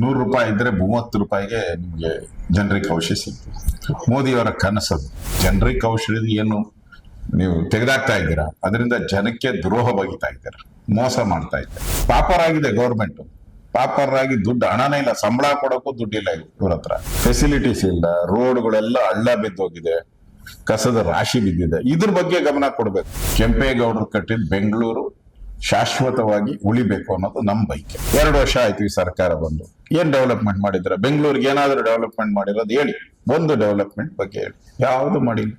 ನೂರು ರೂಪಾಯಿ ಇದ್ರೆ ಮೂವತ್ತು ರೂಪಾಯಿಗೆ ನಿಮಗೆ ಜನರಿಗೆ ಔಷಧಿ ಸಿಗ್ತದೆ. ಮೋದಿಯವರ ಕನಸದು. ಜನರಿಗೆ ಔಷಧಿ ಏನು ನೀವು ತೆಗೆದಾಕ್ತಾ ಇದ್ದೀರಾ? ಅದರಿಂದ ಜನಕ್ಕೆ ದ್ರೋಹ ಬಗಿತಾ ಇದ್ದೀರಾ. ಮೋಸ ಮಾಡ್ತಾ ಇದ್ದಾರೆ. ಪಾಪರ್ ಆಗಿದೆ ಗೌರ್ಮೆಂಟ್ ಪಾಪರ್ ಆಗಿ ದುಡ್ಡು ಹಣನೇ ಇಲ್ಲ. ಸಂಬಳ ಕೊಡೋಕ್ಕೂ ದುಡ್ಡಿಲ್ಲ ಇವ್ರ ಹತ್ರ. ಫೆಸಿಲಿಟೀಸ್ ಇಲ್ಲ. ರೋಡ್ಗಳೆಲ್ಲ ಹಳ್ಳ ಬಿದ್ದೋಗಿದೆ. ಕಸದ ರಾಶಿ ಬಿದ್ದಿದೆ. ಇದ್ರ ಬಗ್ಗೆ ಗಮನ ಕೊಡ್ಬೇಕು. ಕೆಂಪೇಗೌಡರು ಕಟ್ಟಿದ ಬೆಂಗಳೂರು ಶಾಶ್ವತವಾಗಿ ಉಳಿಬೇಕು ಅನ್ನೋದು ನಮ್ಮ ಬೈಕೆ ಎರಡು ವರ್ಷ ಆಯ್ತು ಈ ಸರ್ಕಾರ ಬಂದು. ಏನ್ ಡೆವಲಪ್ಮೆಂಟ್ ಮಾಡಿದ್ರೆ ಬೆಂಗಳೂರಿಗೆ ಏನಾದರೂ ಡೆವಲಪ್ಮೆಂಟ್ ಮಾಡಿರೋದು ಹೇಳಿ. ಒಂದು ಡೆವಲಪ್ಮೆಂಟ್ ಬಗ್ಗೆ ಹೇಳಿ. ಯಾವುದು ಮಾಡಿಲ್ಲ?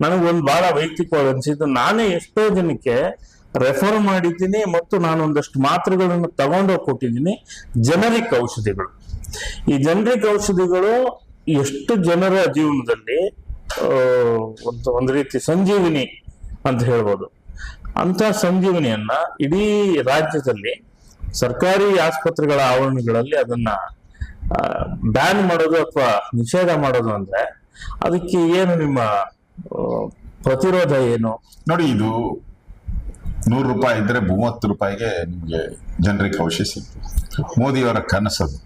ನನಗೊಂದು ಬಹಳ ವೈಯಕ್ತಿಕವಾಗಿ ಅನಿಸಿದ್ದು, ನಾನೇ ಎಷ್ಟೋ ಜನಕ್ಕೆ ರೆಫರ್ ಮಾಡಿದ್ದೀನಿ ಮತ್ತು ನಾನು ಒಂದಷ್ಟು ಮಾತ್ರೆಗಳನ್ನು ತಗೊಂಡೋಗಿ ಕೊಟ್ಟಿದ್ದೀನಿ ಜನರಿಕ್ ಔಷಧಿಗಳು. ಈ ಜನರಿಕ್ ಔಷಧಿಗಳು ಎಷ್ಟು ಜನರ ಜೀವನದಲ್ಲಿ ಒಂದು ಒಂದು ರೀತಿ ಸಂಜೀವಿನಿ ಅಂತ ಹೇಳ್ಬೋದು. ಅಂತ ಸಂಜೀವಿನಿಯನ್ನ ಇಡೀ ರಾಜ್ಯದಲ್ಲಿ ಸರ್ಕಾರಿ ಆಸ್ಪತ್ರೆಗಳ ಆವರಣಗಳಲ್ಲಿ ಅದನ್ನ ಬ್ಯಾನ್ ಮಾಡೋದು ಅಥವಾ ನಿಷೇಧ ಮಾಡೋದು ಅಂದ್ರೆ ಅದಕ್ಕೆ ಏನು ನಿಮ್ಮ ಪ್ರತಿರೋಧ ಏನು? ನೋಡಿ, ಇದು ನೂರು ರೂಪಾಯಿ ಇದ್ರೆ ಮೂವತ್ತು ರೂಪಾಯಿಗೆ ನಿಮಗೆ ಜನರಿಗೆ ಔಷಧಿ ಸಿಗ್ತದೆ. ಮೋದಿಯವರ ಕನಸದು.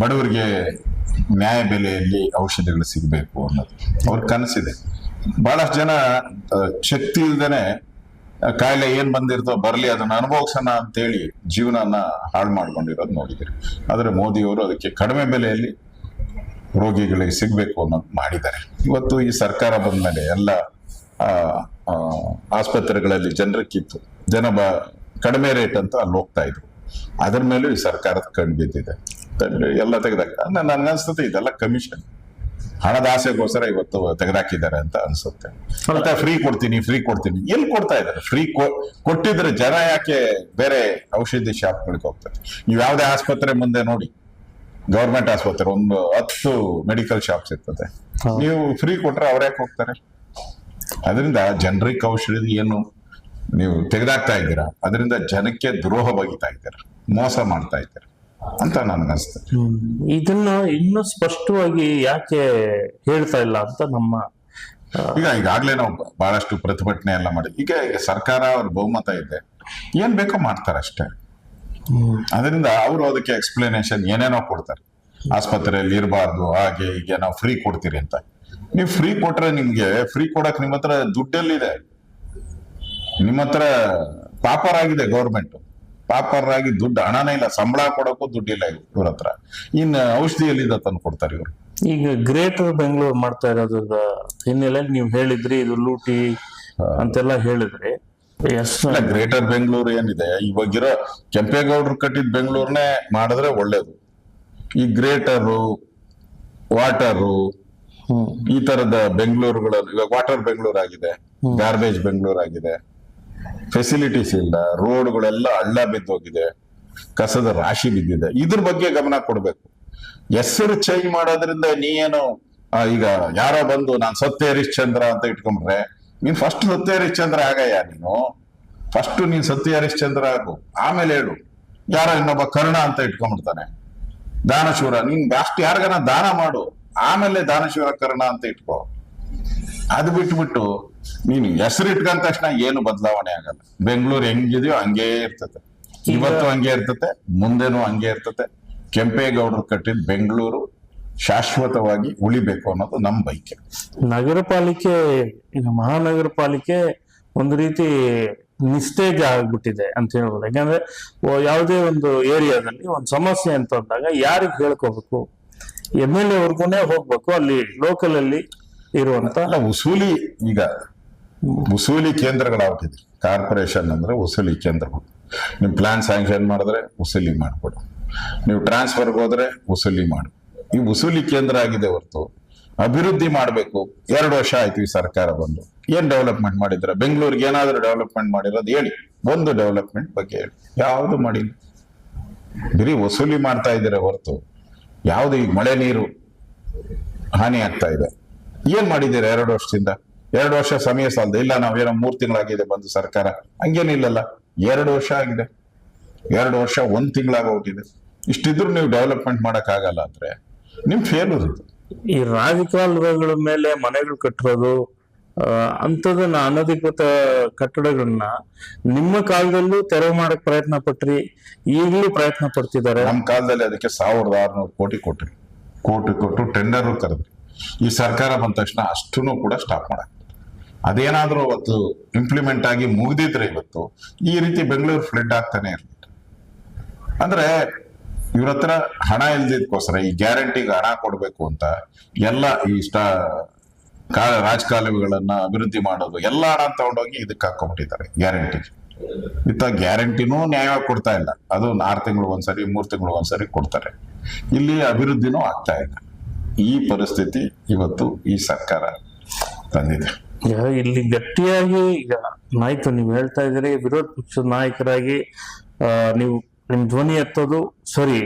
ಬಡವರಿಗೆ ನ್ಯಾಯ ಬೆಲೆಯಲ್ಲಿ ಔಷಧಿಗಳು ಸಿಗಬೇಕು ಅನ್ನೋದು. ಅವ್ರ ಕನಸಿದೆ. ಬಹಳಷ್ಟು ಜನ ಶಕ್ತಿ ಇಲ್ದೇನೆ ಕಾಯಿಲೆ ಏನ್ ಬಂದಿರ್ತೋ ಬರಲಿ ಅದನ್ನ ಅನುಭವಿಸೋಣ ಅಂತೇಳಿ ಜೀವನನ ಹಾಳು ಮಾಡ್ಕೊಂಡಿರೋದು ನೋಡಿದಿರಿ. ಆದರೆ ಮೋದಿಯವರು ಅದಕ್ಕೆ ಕಡಿಮೆ ಬೆಲೆಯಲ್ಲಿ ರೋಗಿಗಳಿಗೆ ಸಿಗ್ಬೇಕು ಅನ್ನೋದು ಮಾಡಿದ್ದಾರೆ. ಇವತ್ತು ಈ ಸರ್ಕಾರ ಬಂದ್ಮೇಲೆ ಎಲ್ಲ ಆ, ಆ, ಆಸ್ಪತ್ರೆಗಳಲ್ಲಿ ಜನರಕ್ಕಿತ್ತು ಜನ ಬ ಕಡಿಮೆ ರೇಟ್ ಅಂತ ಅಲ್ಲಿ ಹೋಗ್ತಾ ಇದ್ರು. ಅದ್ರ ಮೇಲೂ ಈ ಸರ್ಕಾರದ ಕಣ್ಣು ಬಿದ್ದಿದೆ. ತಂದ್ರೆ ಎಲ್ಲ ತೆಗೆದಾಕ ನನ್ಗನ್ಸ್ತದೆ ಇದೆಲ್ಲ ಕಮಿಷನ್ ಹಣದ ಆಸೆಗೋಸ್ಕರ ಇವತ್ತು ತೆಗೆದಾಕಿದ್ದಾರೆ ಅಂತ ಅನ್ಸುತ್ತೆ. ಮತ್ತೆ ಫ್ರೀ ಕೊಡ್ತೀನಿ ಫ್ರೀ ಕೊಡ್ತೀನಿ. ಎಲ್ಲಿ ಕೊಡ್ತಾ ಇದ್ದಾರೆ? ಫ್ರೀ ಕೊಟ್ಟಿದ್ರೆ ಜನ ಯಾಕೆ ಬೇರೆ ಔಷಧಿ ಶಾಪ್ಗಳಿಗೆ ಹೋಗ್ತಾರೆ? ನೀವು ಯಾವುದೇ ಆಸ್ಪತ್ರೆ ಮುಂದೆ ನೋಡಿ. ಗೌರ್ಮೆಂಟ್ ಆಸ್ಪತ್ರೆ ಒಂದು ಹತ್ತು ಮೆಡಿಕಲ್ ಶಾಪ್ಸ್ ಇರ್ತದೆ. ನೀವು ಫ್ರೀ ಕೊಟ್ರೆ ಅವ್ರ ಯಾಕೆ ಹೋಗ್ತಾರೆ? ಅದರಿಂದ ಜನರಿಕ್ ಔಷಧಿ ಏನು ನೀವು ತೆಗೆದಾಕ್ತಾ ಇದ್ದೀರಾ? ಅದರಿಂದ ಜನಕ್ಕೆ ದ್ರೋಹ ಬಗಿತಾ ಇದ್ದೀರಾ? ಮೋಸ ಮಾಡ್ತಾ ಇದ್ದೀರಾ? ಅಂತ ನನಗನ್ಸುತ್ತೆ. ಇದನ್ನ ಇನ್ನೂ ಸ್ಪಷ್ಟವಾಗಿ ಯಾಕೆ ಹೇಳ್ತಾ ಇಲ್ಲ ಅಂತ ನಮ್ಮ ಈಗ ಈಗಾಗ್ಲೇ ನಾವು ಬಹಳಷ್ಟು ಪ್ರತಿಭಟನೆ ಎಲ್ಲ ಮಾಡಿ ಈಗ ಈಗ ಸರ್ಕಾರ ಅವ್ರ ಬಹುಮತ ಇದೆ. ಏನ್ ಬೇಕೋ ಮಾಡ್ತಾರೆ ಅಷ್ಟೇ. ಅದರಿಂದ ಅವರು ಅದಕ್ಕೆ ಎಕ್ಸ್ಪ್ಲನೇಷನ್ ಏನೇನೋ ಕೊಡ್ತಾರೆ. ಆಸ್ಪತ್ರೆಯಲ್ಲಿ ಇರಬಾರ್ದು ಹಾಗೆ ಹೀಗೆ ನಾವು ಫ್ರೀ ಕೊಡ್ತೀರಿ ಅಂತ. ನೀವು ಫ್ರೀ ಕೊಟ್ರೆ ನಿಮ್ಗೆ ಫ್ರೀ ಕೊಡಕ್ ನಿಮ್ಮ ಹತ್ರ ದುಡ್ಡೆಲ್ಲಿದೆ. ನಿಮ್ಮ ಹತ್ರ ಪಾಪರ್ ಆಗಿದೆ ಗೌರ್ಮೆಂಟ್ ಪಾಪರ್ ಆಗಿ ದುಡ್ಡು ಹಣನೇ ಇಲ್ಲ ಸಂಬಳ ಕೊಡೋಕ್ಕೂ ದುಡ್ಡಿಲ್ಲ ಇವ್ರ ಹತ್ರ. ಇನ್ನು ಔಷಧಿ ಎಲ್ಲಿದೆ ತಂದು ಕೊಡ್ತಾರೆ ಇವರು. ಈಗ ಗ್ರೇಟರ್ ಬೆಂಗಳೂರು ಮಾಡ್ತಾ ಇರೋದ್ರ ಹಿನ್ನೆಲೆಯಲ್ಲಿ ನೀವು ಹೇಳಿದ್ರಿ ಇದು ಲೂಟಿ ಅಂತೆಲ್ಲ ಹೇಳಿದ್ರಿ. ಗ್ರೇಟರ್ ಬೆಂಗಳೂರು ಏನಿದೆ ಇವಾಗಿರೋ ಕೆಂಪೇಗೌಡರು ಕಟ್ಟಿದ ಬೆಂಗಳೂರನ್ನೇ ಮಾಡಿದ್ರೆ ಒಳ್ಳೇದು. ಈ ಗ್ರೇಟರು ವಾಟರು ಈ ತರದ ಬೆಂಗಳೂರುಗಳಲ್ಲಿ ಇವಾಗ ವಾಟರ್ ಬೆಂಗಳೂರು ಆಗಿದೆ ಗಾರ್ಬೇಜ್ ಬೆಂಗಳೂರು ಆಗಿದೆ. ಫೆಸಿಲಿಟೀಸ್ ಇಲ್ಲ, ರೋಡ್ಗಳೆಲ್ಲ ಹಳ್ಳ ಬಿದ್ದೋಗಿದೆ ಕಸದ ರಾಶಿ ಬಿದ್ದಿದೆ. ಇದ್ರ ಬಗ್ಗೆ ಗಮನ ಕೊಡ್ಬೇಕು. ಹೆಸರು ಚೇಂಜ್ ಮಾಡೋದ್ರಿಂದ ನೀ ಏನು ಈಗ ಯಾರೋ ಬಂದು ನಾನು ಸತ್ಯ ಹರಿಶ್ಚಂದ್ರ ಅಂತ ಇಟ್ಕೊಂಡ್ರೆ, ನೀನ್ ಫಸ್ಟ್ ಸತ್ಯ ಹರಿಶ್ಚಂದ್ರ ಆಗಯ್ಯ ನೀನು. ಫಸ್ಟ್ ನೀನ್ ಸತ್ಯ ಹರಿಶ್ಚಂದ್ರ ಆಗು. ಆಮೇಲೆ ಹೇಳು. ಯಾರೋ ಇನ್ನೊಬ್ಬ ಕರ್ಣ ಅಂತ ಇಟ್ಕೊಂಡ್ಬಿಡ್ತಾನೆ. ದಾನಶೂರ, ನೀನ್ ಅಷ್ಟು ಯಾರಿಗಾನ ದಾನ ಮಾಡು. ಆಮೇಲೆ ದಾನಶೂರ ಕರ್ಣ ಅಂತ ಇಟ್ಕೋ. ಅದು ಬಿಟ್ಬಿಟ್ಟು ನೀನು ಹೆಸರು ಇಟ್ಕೊಂಡ ತಕ್ಷಣ ಏನು ಬದಲಾವಣೆ ಆಗಲ್ಲ. ಬೆಂಗಳೂರು ಹೆಂಗಿದೆಯೋ ಹಂಗೇ ಇರ್ತತೆ. ಇವತ್ತು ಹಂಗೆ ಇರ್ತತೆ ಮುಂದೆನೂ ಹಂಗೆ ಇರ್ತತೆ. ಕೆಂಪೇಗೌಡರು ಕಟ್ಟಿದ ಬೆಂಗಳೂರು ಶಾಶ್ವತವಾಗಿ ಉಳಿಬೇಕು ಅನ್ನೋದು ನಮ್ಮ ಬೈಕೆ ನಗರ ಪಾಲಿಕೆ ಈಗ ಮಹಾನಗರ ಪಾಲಿಕೆ ಒಂದು ರೀತಿ ನಿಸ್ತೇಜ ಆಗ್ಬಿಟ್ಟಿದೆ ಅಂತ ಹೇಳ್ಬೋದು. ಯಾಕಂದ್ರೆ ಯಾವುದೇ ಒಂದು ಏರಿಯಾದಲ್ಲಿ ಒಂದು ಸಮಸ್ಯೆ ಅಂತ ಅಂದಾಗ ಯಾರಿಗೆ ಹೇಳ್ಕೋಬೇಕು? ಎಂ ಎಲ್ ಎ ವರ್ಗುನೇ ಹೋಗ್ಬೇಕು ಅಲ್ಲಿ ಲೋಕಲ್ ಅಲ್ಲಿ. ಇರುವಂತ ವಸೂಲಿ ಈಗ ವಸೂಲಿ ಕೇಂದ್ರಗಳಾಗ್ತಿದೆ ಕಾರ್ಪೊರೇಷನ್ ಅಂದ್ರೆ ವಸೂಲಿ ಕೇಂದ್ರಗಳು. ನೀವು ಪ್ಲಾನ್ ಸ್ಯಾಂಕ್ಷನ್ ಮಾಡಿದ್ರೆ ವಸೂಲಿ ಮಾಡ್ಕೊಡು. ನೀವು ಟ್ರಾನ್ಸ್ಫರ್ಗೆ ಹೋದ್ರೆ ವಸೂಲಿ ಮಾಡು. ಈ ವಸೂಲಿ ಕೇಂದ್ರ ಆಗಿದೆ ಹೊರತು ಅಭಿವೃದ್ಧಿ ಮಾಡಬೇಕು. ಎರಡು ವರ್ಷ ಆಯ್ತು ಈ ಸರ್ಕಾರ ಬಂದು. ಏನ್ ಡೆವಲಪ್ಮೆಂಟ್ ಮಾಡಿದ್ರ? ಬೆಂಗಳೂರಿಗೆ ಏನಾದ್ರೂ ಡೆವಲಪ್ಮೆಂಟ್ ಮಾಡಿರೋದು ಹೇಳಿ. ಒಂದು ಡೆವಲಪ್ಮೆಂಟ್ ಬಗ್ಗೆ ಹೇಳಿ. ಯಾವುದು ಮಾಡಿಲ್ಲ. ಬರೀ ವಸೂಲಿ ಮಾಡ್ತಾ ಇದ್ದೀರಾ ಹೊರತು. ಯಾವುದು ಈಗ ಮಳೆ ನೀರು ಹಾನಿ ಆಗ್ತಾ ಇದೆ? ಏನ್ ಮಾಡಿದ್ದೀರಾ ಎರಡು ವರ್ಷದಿಂದ? ಎರಡು ವರ್ಷ ಸಮಯ ಸಾಲದ. ಇಲ್ಲ ನಾವೇನೋ ಮೂರು ತಿಂಗಳಾಗಿದೆ ಬಂದು ಸರ್ಕಾರ. ಹಂಗೇನಿಲ್ಲಲ್ಲ ಎರಡು ವರ್ಷ ಆಗಿದೆ. ಎರಡು ವರ್ಷ ಒಂದ್ ತಿಂಗಳಾಗೋಗಿದೆ ಇಷ್ಟಿದ್ರು ನೀವು ಡೆವಲಪ್ಮೆಂಟ್ ಮಾಡಕ್ ಆಗಲ್ಲ ಅಂದ್ರೆ ನಿಮ್ ಫೇಲ್ಯೂರ್ ಇದು ಈ ರಾಜಕಾಲುವೆಗಳ ಮೇಲೆ ಮನೆಗಳು ಕಟ್ಟೋದು ಅಂತದನ್ನ ಅಂಥದನ್ನ ಅನಧಿಕೃತ ಕಟ್ಟಡಗಳನ್ನ ನಿಮ್ಮ ಕಾಲದಲ್ಲೂ ತೆರವು ಮಾಡಕ್ ಪ್ರಯತ್ನ ಪಟ್ರಿ. ಈಗಲೂ ಪ್ರಯತ್ನ ಪಡ್ತಿದ್ದಾರೆ. ನಮ್ಮ ಕಾಲದಲ್ಲಿ ಅದಕ್ಕೆ ಸಾವಿರದ ಆರುನೂರು ಕೋಟಿ ಕೊಟ್ರಿ. ಕೋಟಿ ಕೊಟ್ಟು ಟೆಂಡರ್ ಕರೆದ್ರಿ. ಈ ಸರ್ಕಾರ ಬಂದ ತಕ್ಷಣ ಅಷ್ಟೂ ಕೂಡ ಸ್ಟಾಪ್ ಮಾಡಕ್ ಅದೇನಾದ್ರೂ ಅವತ್ತು ಇಂಪ್ಲಿಮೆಂಟ್ ಆಗಿ ಮುಗಿದಿದ್ರೆ ಇವತ್ತು ಈ ರೀತಿ ಬೆಂಗಳೂರು ಫ್ಲಡ್ ಆಗ್ತಾನೆ ಇರಲಿಲ್ಲ. ಅಂದ್ರೆ ಇವ್ರ ಹತ್ರ ಹಣ ಇಲ್ದಿದ್ಕೋಸ್ಕರ ಈ ಗ್ಯಾರಂಟಿಗೆ ಹಣ ಕೊಡಬೇಕು ಅಂತ ಎಲ್ಲ ಈ ಸ್ಟಾ ಕಾ ರಾಜಕಾಲುವೆಗಳನ್ನ ಅಭಿವೃದ್ಧಿ ಮಾಡೋದು ಎಲ್ಲ ಹಣ ತಗೊಂಡೋಗಿ ಇದಕ್ಕೆ ಹಾಕೊಂಡ್ಬಿಟ್ಟಿದ್ದಾರೆ ಗ್ಯಾರಂಟಿ ಇತ್ತ ಗ್ಯಾರಂಟಿನೂ ನ್ಯಾಯವಾಗಿ ಕೊಡ್ತಾ ಇಲ್ಲ. ಅದು ಆರು ತಿಂಗಳು ಒಂದ್ಸರಿ ಮೂರು ತಿಂಗಳು ಒಂದ್ಸರಿ ಕೊಡ್ತಾರೆ. ಇಲ್ಲಿ ಅಭಿವೃದ್ಧಿನೂ ಆಗ್ತಾ ಇಲ್ಲ. ಈ ಪರಿಸ್ಥಿತಿ ಇವತ್ತು ಈ ಸರ್ಕಾರ ತಂದಿದೆ. ಇಲ್ಲಿ ಗಟ್ಟಿಯಾಗಿ ಈಗ ನಾಯ್ತು ನೀವು ಹೇಳ್ತಾ ಇದ್ದೀರಿ ವಿರೋಧ ಪಕ್ಷದ ನಾಯಕರಾಗಿ ನೀವು ನಿಮ್ ಧ್ವನಿ ಎತ್ತೋದು ಸರಿ.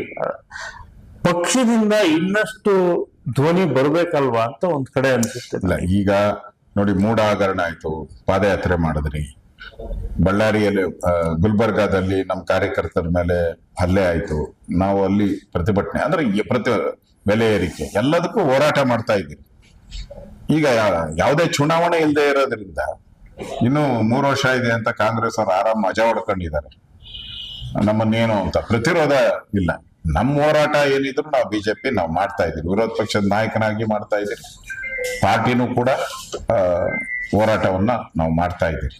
ಪಕ್ಷದಿಂದ ಇನ್ನಷ್ಟು ಧ್ವನಿ ಬರ್ಬೇಕಲ್ವಾ ಅಂತ ಒಂದ್ ಕಡೆ ಅನ್ಸುತ್ತೆ. ಇಲ್ಲ ಈಗ ನೋಡಿ ಮೂಡ ಹಗರಣ ಆಯ್ತು ಪಾದಯಾತ್ರೆ ಮಾಡಿದ್ರಿ. ಬಳ್ಳಾರಿಯಲ್ಲಿ ಗುಲ್ಬರ್ಗಾದಲ್ಲಿ ನಮ್ಮ ಕಾರ್ಯಕರ್ತರ ಮೇಲೆ ಹಲ್ಲೆ ಆಯ್ತು. ನಾವು ಅಲ್ಲಿ ಪ್ರತಿಭಟನೆ ಅಂದ್ರೆ ಪ್ರತಿ ಬೆಲೆ ಏರಿಕೆ, ಎಲ್ಲದಕ್ಕೂ ಹೋರಾಟ ಮಾಡ್ತಾ ಇದ್ದೀರಿ ಈಗ ಯಾವುದೇ ಚುನಾವಣೆ ಇಲ್ಲದೆ ಇರೋದ್ರಿಂದ ಇನ್ನು ಮೂರು ವರ್ಷ ಇದೆ ಅಂತ ಕಾಂಗ್ರೆಸ್ ಅವರು ಆರಾಮ್ ಮಜಾ ಹೊಡ್ಕೊಂಡಿದ್ದಾರೆ. ನಮ್ಮನ್ನೇನು ಅಂತ ಪ್ರತಿರೋಧ ಇಲ್ಲ. ನಮ್ಮ ಹೋರಾಟ ಏನಿದ್ರು ನಾವು ಬಿಜೆಪಿ ನಾವು ಮಾಡ್ತಾ ಇದ್ದೀವಿ. ವಿರೋಧ ಪಕ್ಷದ ನಾಯಕನಾಗಿ ಮಾಡ್ತಾ ಇದ್ದೀವಿ. ಪಾರ್ಟಿನೂ ಕೂಡ ಹೋರಾಟವನ್ನ ನಾವು ಮಾಡ್ತಾ ಇದ್ದೀರಿ